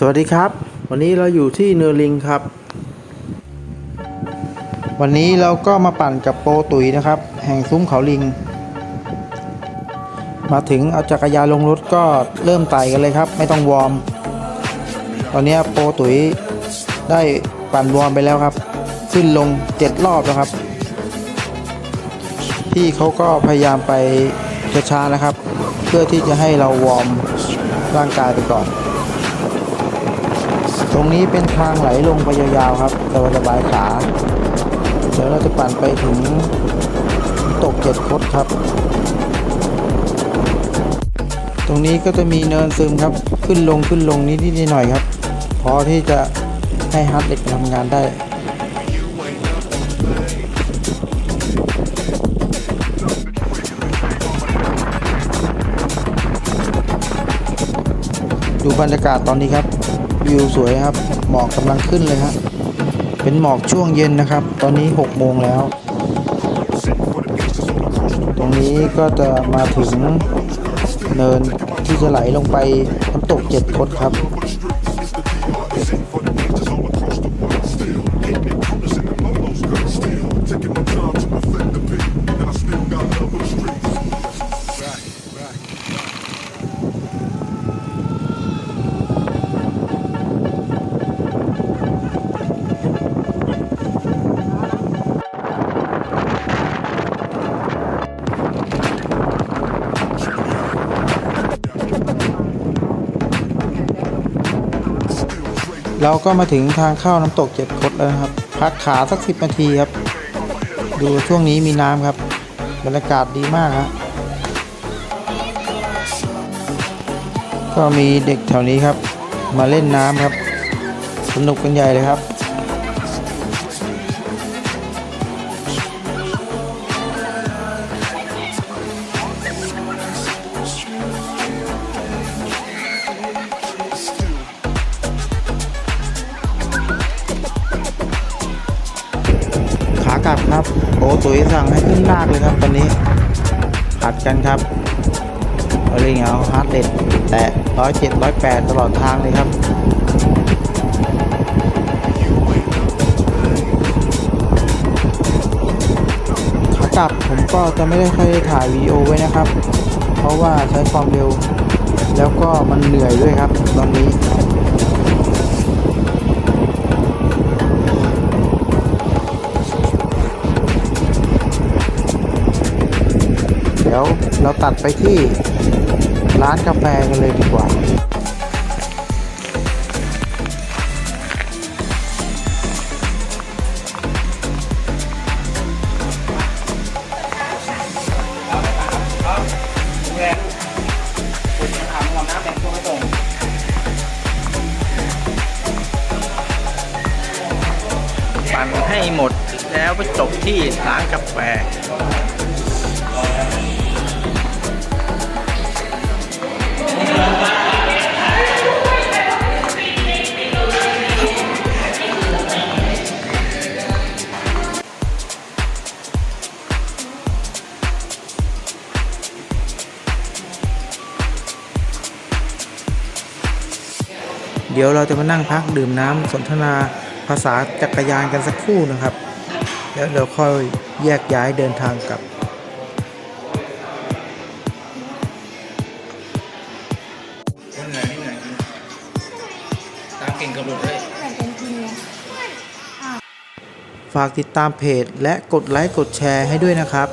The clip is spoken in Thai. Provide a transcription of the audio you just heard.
สวัสดีครับ วันนี้เราอยู่ที่เนอร์ลิงครับ วันนี้เราก็มาปั่นกับโปตุ๋ยนะครับ แห่งซุ้มเขาลิง มาถึงเอาจักรยานลงรถก็เริ่มไต่กันเลยครับ ไม่ต้องวอร์ม ตอนนี้โปตุ๋ยได้ปั่นวอร์มไปแล้วครับ ขึ้นลงเจ็ดรอบแล้วครับ พี่เขาก็พยายามไปช้าๆนะครับ เพื่อที่จะให้เราวอร์มร่างกายไปก่อน ตรงนี้เป็นทางไหลลงไปยาวๆครับสบายๆขา เดี๋ยวเราจะปั่นไปถึงตกเจ็ดคดครับ ตรงนี้ก็จะมีเนินซึมครับ ขึ้นลงขึ้นลงนิดๆหน่อยครับ พอที่จะให้ฮาร์ดเด็กทำงานได้ดูบรรยากาศตอนนี้ครับ วิวสวยครับ หมอกกำลังขึ้นเลยฮะเป็นหมอกช่วงเย็นนะครับ ตอนนี้6โมงแล้ว ตรงนี้ก็จะมาถึงเนินที่จะไหลลงไปน้ำตกเจ็ดคดครับ เราก็มาถึงทางเข้าน้ำตกเจ็ดคดแล้วนะครับ พักขาสักสิบนาทีครับ ดูช่วงนี้มีน้ำครับบรรยากาศดีมากครับก็มีเด็กแถวนี้ครับ มาเล่นน้ำครับ สนุกกันใหญ่เลยครับ กลับครับ โอ้ตุ๋ยสั่งให้ขึ้นลากเลยครับตอนนี้ตัดกันครับเอาเลยเอาฮาร์ดเด็ดแตะร้อยเจ็ดร้อยแปดตลอดทางเลยครับขากลับผมก็จะไม่ได้ค่อยถ่ายวีดีโอไว้นะครับ เพราะว่าใช้ความเร็ว แล้วก็มันเหนื่อยด้วยครับ ตอนนี้ เราตัดไปที่ร้านกาแฟกันเลยดีกว่า ปั่นให้หมดแล้วไปจบที่ร้านกาแฟ เดี๋ยวเราจะมานั่งพักดื่มน้ำสนทนาภาษาจักรยานกันสักครู่นะครับ แล้วเราค่อยแยกย้ายเดินทางกลับเหนื่อยไม่เหนื่อยตามเก่งกระโดดเลยฝากติดตามเพจและกดไลค์กดแชร์ให้ด้วยนะครับ